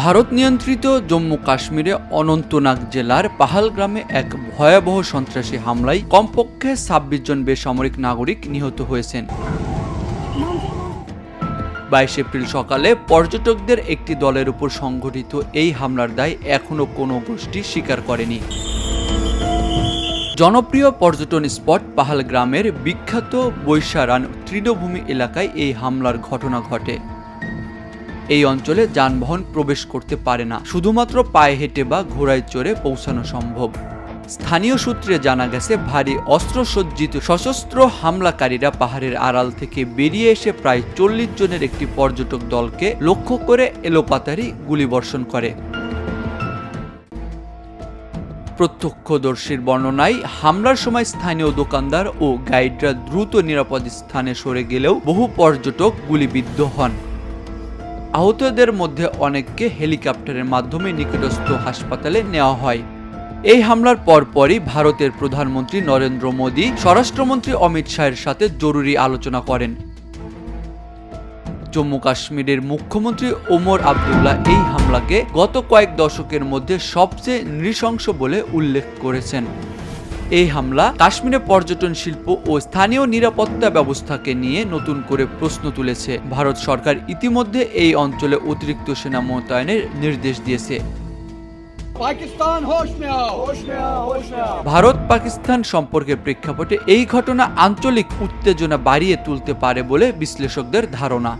ভারত নিয়ন্ত্রিত জম্মু কাশ্মীরে অনন্তনাগ জেলার পাহালগ্রামে এক ভয়াবহ সন্ত্রাসী হামলায় কমপক্ষে ছাব্বিশ জন বেসামরিক নাগরিক নিহত হয়েছেন। বাইশ এপ্রিল সকালে পর্যটকদের একটি দলের উপর সংঘটিত এই হামলার দায় এখনও কোনো গোষ্ঠী স্বীকার করেনি। জনপ্রিয় পর্যটন স্পট পাহালগ্রামের বিখ্যাত বৈশারান তৃণভূমি এলাকায় এই হামলার ঘটনা ঘটে। এই অঞ্চলে যানবাহন প্রবেশ করতে পারে না। শুধুমাত্র পায়ে হেঁটে বা ঘোড়ায় চড়ে পৌঁছানো সম্ভব। স্থানীয় সূত্রে জানা গেছে, ভারী অস্ত্রসজ্জিত সশস্ত্র হামলাকারীরা পাহাড়ের আড়াল থেকে বেরিয়ে এসে প্রায় চল্লিশ জনের একটি পর্যটক দলকে লক্ষ্য করে এলোপাতারি গুলিবর্ষণ করে। প্রত্যক্ষদর্শীর বর্ণনায়, হামলার সময় স্থানীয় দোকানদার ও গাইডরা দ্রুত নিরাপদ স্থানে সরে গেলেও বহু পর্যটক গুলিবিদ্ধ হন। আহতদের মধ্যে অনেককে হেলিকপ্টারের মাধ্যমে নিকটস্থ হাসপাতালে নেওয়া হয়। এই হামলার পরপরই ভারতের প্রধানমন্ত্রী নরেন্দ্র মোদী, স্বরাষ্ট্রমন্ত্রী অমিত শাহের সাথে জরুরি আলোচনা করেন। জম্মু কাশ্মীরের মুখ্যমন্ত্রী ওমর আবদুল্লাহ এই হামলাকে গত কয়েক দশকের মধ্যে সবচেয়ে নৃশংস বলে উল্লেখ করেছেন। এই হামলা কাশ্মীরে পর্যটন শিল্প ও স্থানীয় নিরাপত্তা ব্যবস্থাকে নিয়ে নতুন করে প্রশ্ন তুলেছে। ভারত সরকার ইতিমধ্যে এই অঞ্চলে অতিরিক্ত সেনা মোতায়েনের নির্দেশ দিয়েছে। ভারত পাকিস্তান সম্পর্কের প্রেক্ষাপটে এই ঘটনা আঞ্চলিক উত্তেজনা বাড়িয়ে তুলতে পারে বলে বিশ্লেষকদের ধারণা।